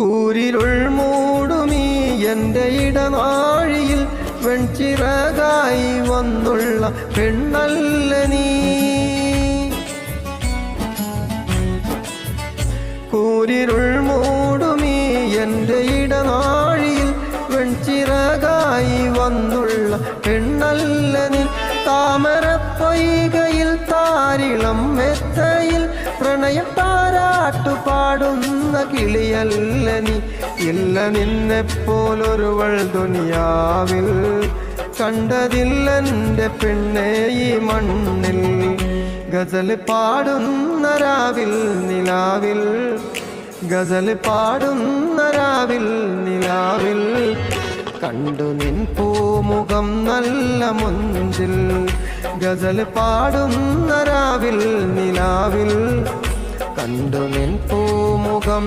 കൂരിരുൾ മൂടുമീ എന്റെ ഇടനാഴിയിൽ വെൺചിറകായി വന്നുള്ള പെണ്ണല്ല നീ? കൂരിരുൾ മൂടുമീ എന്റെ ഇടനാഴിയിൽ വെൺചിറകായി വന്നുള്ള പെണ്ണല്ല നീ? താമരപ്പൊയ്കയിൽ താരിളം മെത്തയിൽ പ്രണയം താരാട്ടു പാടുന്ന കിളിയല്ല നീ ഇല്ല നിന്നെപ്പോലൊരുവൾ ദുനിയാവിൽ കണ്ടതില്ലെന്റെ പെണ്ണെ ഈ മണ്ണിൽ. ഗസൽ പാടുന്ന രാവിൽ നിലാവിൽ. ഗസൽ പാടുന്ന രാവിൽ നിലാവിൽ. കണ്ടു നിൻ പൂമുഖം നല്ല മുഞ്ചിൽ ഗസൽ പാടുന്ന രാവിൽ നിലാവിൽ. കണ്ടു നിൻ പൂമുഖം